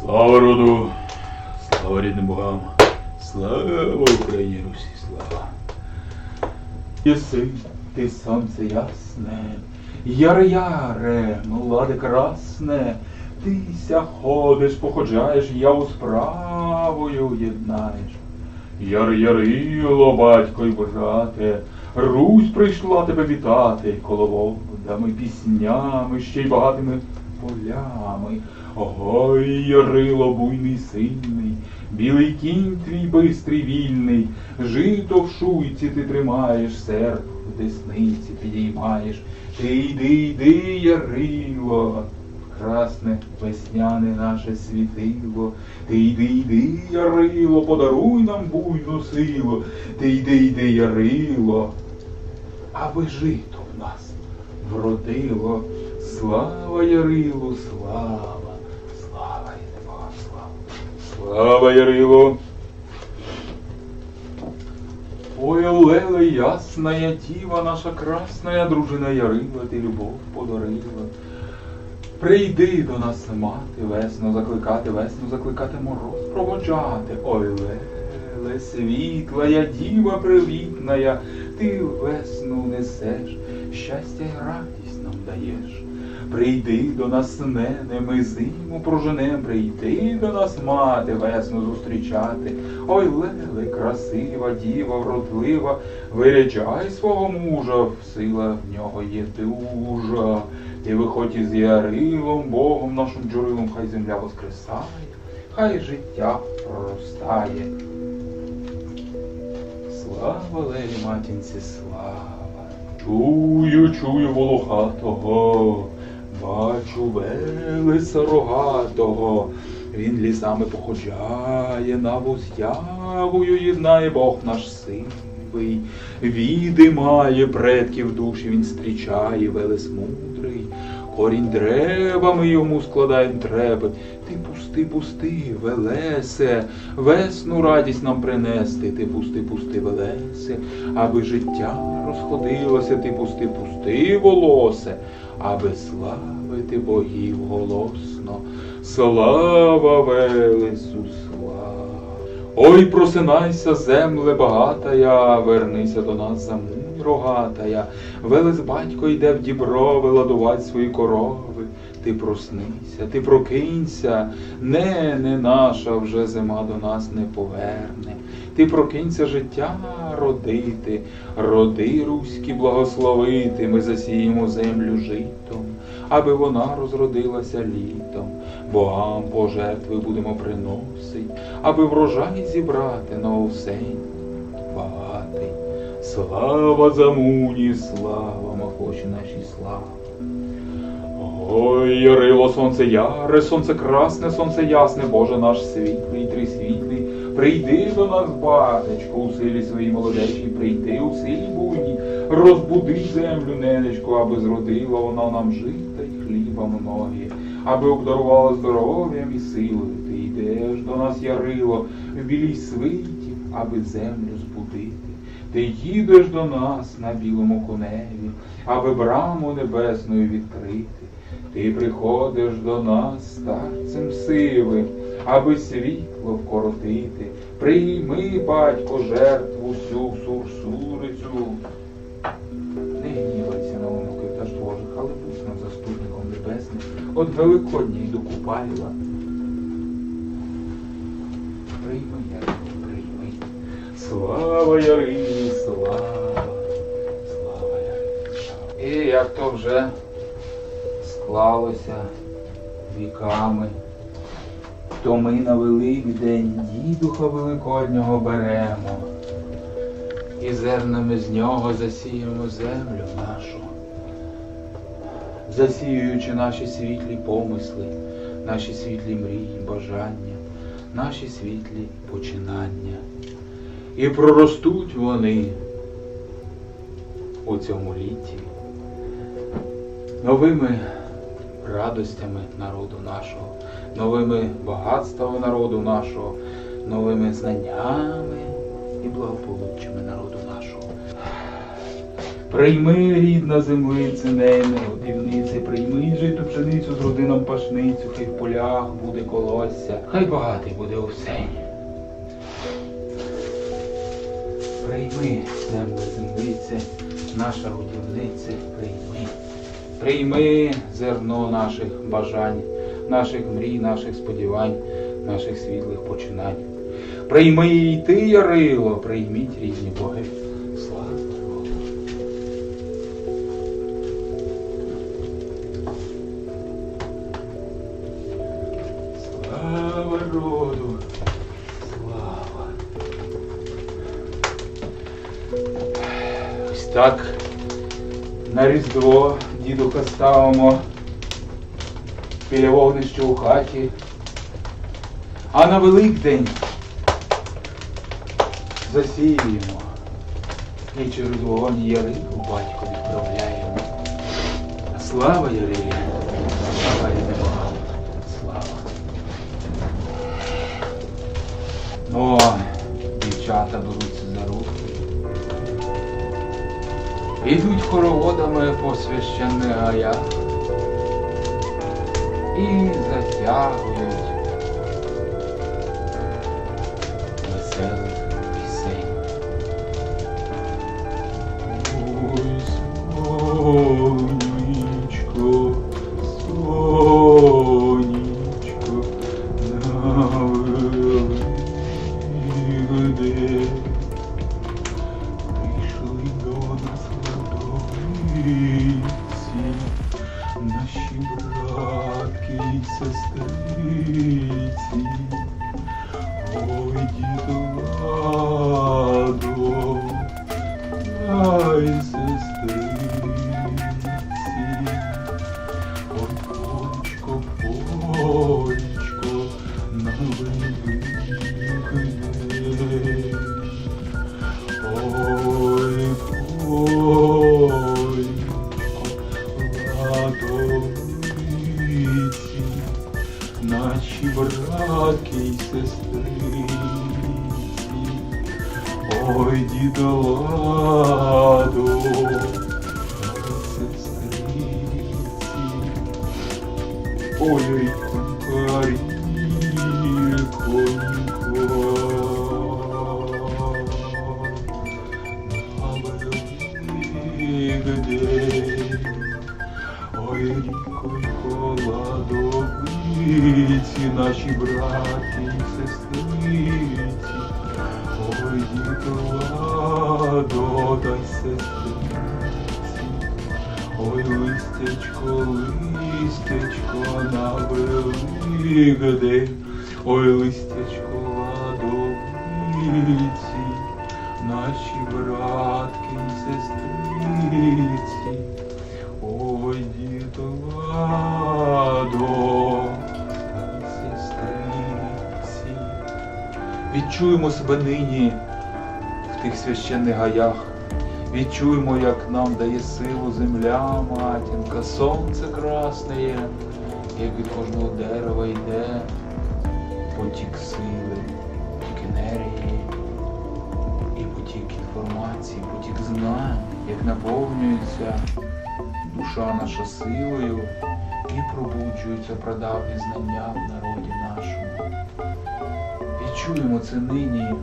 Слава роду, слава рідним богам, слава Україні Русі, слава. Єси ти сонце ясне, яре яре, младе красне, тися ходиш, походжаєш, яву справою єднаєш. Яр Ярило, батько й брате, Русь прийшла тебе вітати, коловодами, піснями, ще й багатими полями. Ой, Ярило, буйний сильний, білий кінь твій бистрий вільний, жито в шуйці ти тримаєш, серп в десниці підіймаєш. Ти йди, йди, Ярило, красне весняне наше світило. Ти йди, йди, Ярило, подаруй нам буйну силу. Ти йди, йди, Ярило, аби жито в нас вродило. Слава Ярилу, слава, слава і Бога, слава. Слава Ярило. Ой, Леле, ясная діва, наша красная дружина Ярила, ти любов подарила. Прийди до нас, мати, весну закликати, весну закликати, мороз проводжати. Ой, леле, світлая діва привітная, ти весну несеш, щастя й радість нам даєш. Прийди до нас, нене, ми зиму проженем, прийди до нас, мати, весну зустрічати. Ой, леле, красива, діва, вродлива, виряджай свого мужа, сила в нього є дужа. Ти виходь із Ярилом, Богом нашим джурилом, хай земля воскресає, хай життя проростає. Слава Лелі матінці, слава. Чую, чую волохатого, бачу велеса рогатого. Він лісами походжає, навоз явою єднає Бог наш сивий. Віди має предків душі, він зустрічає велес мудрий. Корінь древами йому складаєм треби. Ти пусти, пусти, велесе, весну радість нам принести. Ти пусти, пусти, велесе, аби життя розходилося, ти пусти, пусти, волосе, аби славити богів голосно. Слава Велесу, слава. Ой, просинайся, земле багатая, вернися до нас за мунь рогатая. Велес батько йде в діброви ладувати свої корови. Ти проснися, ти прокинься, не, не наша вже зима до нас не поверне. Ти прокинься життя родити, роди руські благословити, ми засіємо землю житом, аби вона розродилася літом. Богам пожертви будемо приносить, аби врожай зібрати на осень багатий. Слава замуні, слава, махочі наші слава. Ой, Ярило, сонце яре, сонце красне, сонце ясне, Боже наш світлий, трисвітлий. Прийди до нас, батечку, у силі своїй молодечій, прийди у силі буйній, розбуди землю, ненечку, аби зродила вона нам жита й хліба многі, аби обдарувала здоров'ям і силою. Ти йдеш до нас, Ярило, в білій свиті, аби землю збудити. Ти їдеш до нас на білому коневі, аби браму небесною відкрити. Ти приходиш до нас старцем сивим, аби світло вкоротити. Прийми, батько, жертву сю сурсурицю. Не гнівайся на онуків та ж але будь нам заступником небесним, от Великодня й до Купайла. Прийми, Ярино, прийми. Слава Ярині, слава, слава Ярині. І як то вже склалося віками, то ми на Великдень дідуха Великоднього беремо і зернами з нього засіємо землю нашу, засіюючи наші світлі помисли, наші світлі мрії, бажання, наші світлі починання. І проростуть вони у цьому літі новими радостями народу нашого, новими багатствами народу нашого, новими знаннями і благополуччями народу нашого. Прийми, рідна землице, нейне, годівнице, прийми житу пшеницю з родином пашницю, хай в полях буде колосся, хай багатий буде овсень. Прийми, земле землице, наша годівнице, прийми. Прийми зерно наших бажань, наших мрій, наших сподівань, наших світлих починань. Прийми і ти, Ярило, прийміть рідні боги. Слава Богу. Слава роду, слава. Ось так на Різдво дідуха ставимо Біля вогнища у хаті. А на Великдень засіюємо і через вогонь Ярику батько відправляємо. Слава Ярилі! Слава Ярилі! Слава! О, дівчата беруться за руки. Ідуть хороводами по священних гаях і затягують веселих пісень. Ой, сонечко, сонечко, на Прийшли до нас родовиці, наші братки і сестриці. Ой, Великдень. Ой, листячко, ладовиці, наші братки і сестриці. Ой, діто ладо, сестриці. Відчуємо себе нині в тих священних гаях. Відчуємо, як нам дає силу земля, матінка, сонце красне є, як від кожного дерева йде потік сили, потік енергії і потік інформації, потік знань, як наповнюється душа наша силою і пробуджуються прадавні знання в народі нашому. Відчуємо це нині,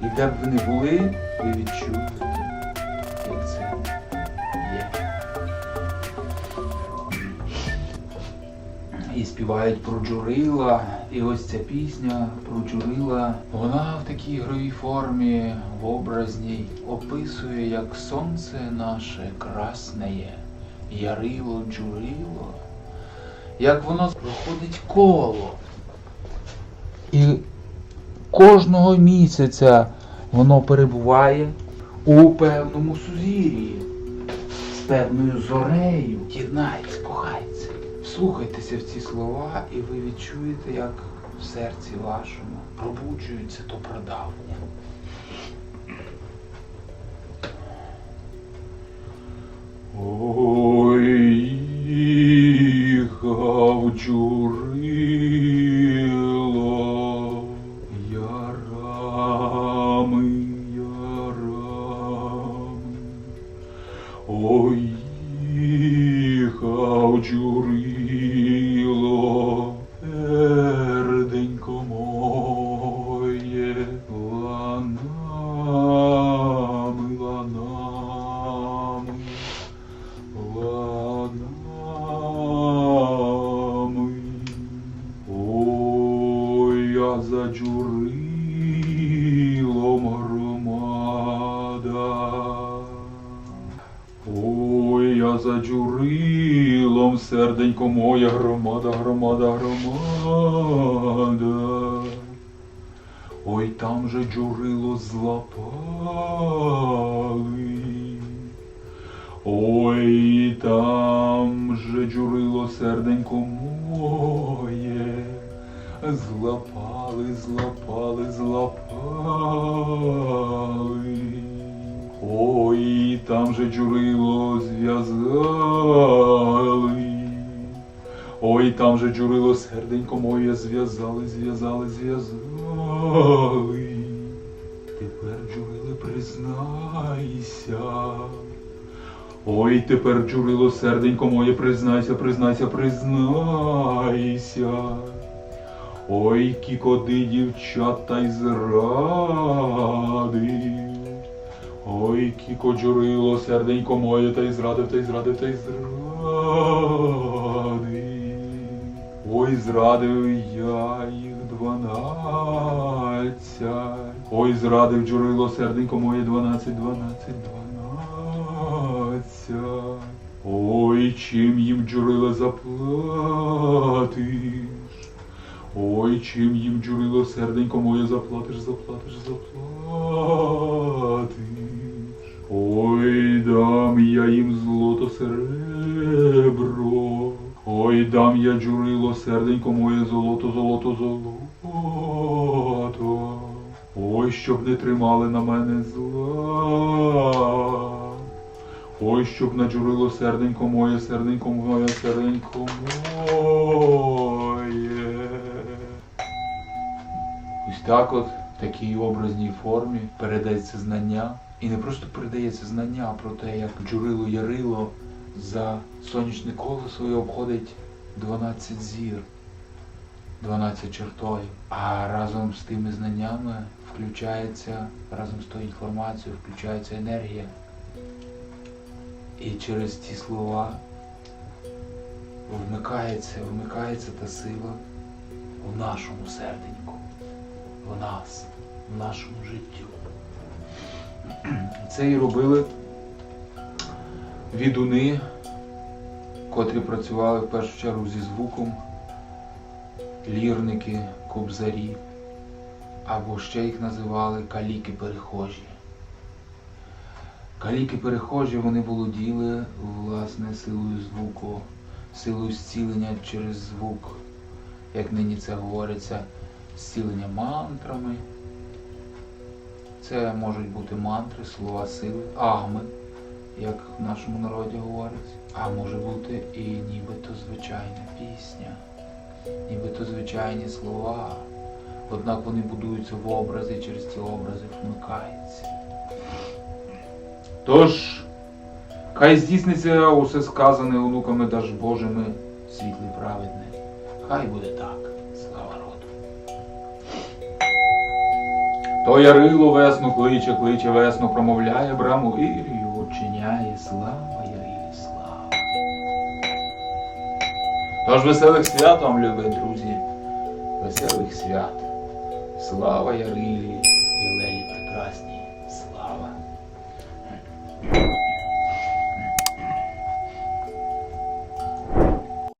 і де б ви не були, ви відчуєте, І співають про джурила, і ось ця пісня про джурила, вона в такій ігровій формі, в образній, описує, як сонце наше красне ярило, джурило, як воно проходить коло. І кожного місяця воно перебуває у певному сузір'ї, з певною зорею. Єднайтесь, кохайтеся, вслухайтеся в ці слова, і ви відчуєте, як в серці вашому пробуджується то прадавнє. Ой, гавджурило, за джурилом громада. Ой, я за джурилом, серденько моя громада, громада, громада. Ой, там же джурило злапали. Ой, там же джурило серденько моє. Злапали, злапали, злапали. Ой, там же джурило зв'язали. Ой, там же джурило серденько моє зв'язали, зв'язали, зв'язали. Тепер джуриле признайся. Ой, тепер джурило серденько моє, признайся, признайся, признайся. Ой, кікоди дівчата й зрадив. Ой, кіко джурило, серденько моє, та й зрадив, та й зрадив, та й зрадив. Ой, зрадив я їх дванадцять. Ой, зрадив джурило, серденько моє, дванадцять, дванадцять, дванадцять. Ой, чим їм джурило заплатиш? Ой, чим їм джурило, серденько моє, заплатиш, заплатиш, заплатиш. Ой, дам я їм злото серебро. Ой, дам я джурило, серденько моє, золото, золото, золото. Ой, щоб не тримали на мене зла. Ой, щоб наджурило серденько моє, серденько моє, серденько моє. Так от, в такій образній формі передається знання. І не просто передається знання про те, як Джурило Ярило за сонячне колесо і обходить 12 зір, 12 чертою. А разом з тими знаннями включається, разом з тою інформацією включається енергія. І через ці слова вмикається, вмикається та сила в нашому серденьку, в нас, в нашому життю. Це і робили відуни, котрі працювали в першу чергу зі звуком, лірники, кобзарі, або ще їх називали каліки перехожі. Каліки перехожі вони володіли власне силою звуку, силою зцілення через звук, як нині це говориться, зцілення мантрами. Це можуть бути мантри, слова сили, агми, як в нашому народі говориться. А може бути і нібито звичайна пісня, нібито звичайні слова. Однак вони будуються в образи, через ці образи вмикаються. Тож, хай здійсниться усе сказане онуками Даж Божими, світлий праведне. Хай буде так, То ярило весну кличе, кличе весну, промовляє браму Ірію, очиняє слава Ярилі, слава. Тож веселих свят вам, любі друзі, веселих свят. Слава Ярилі.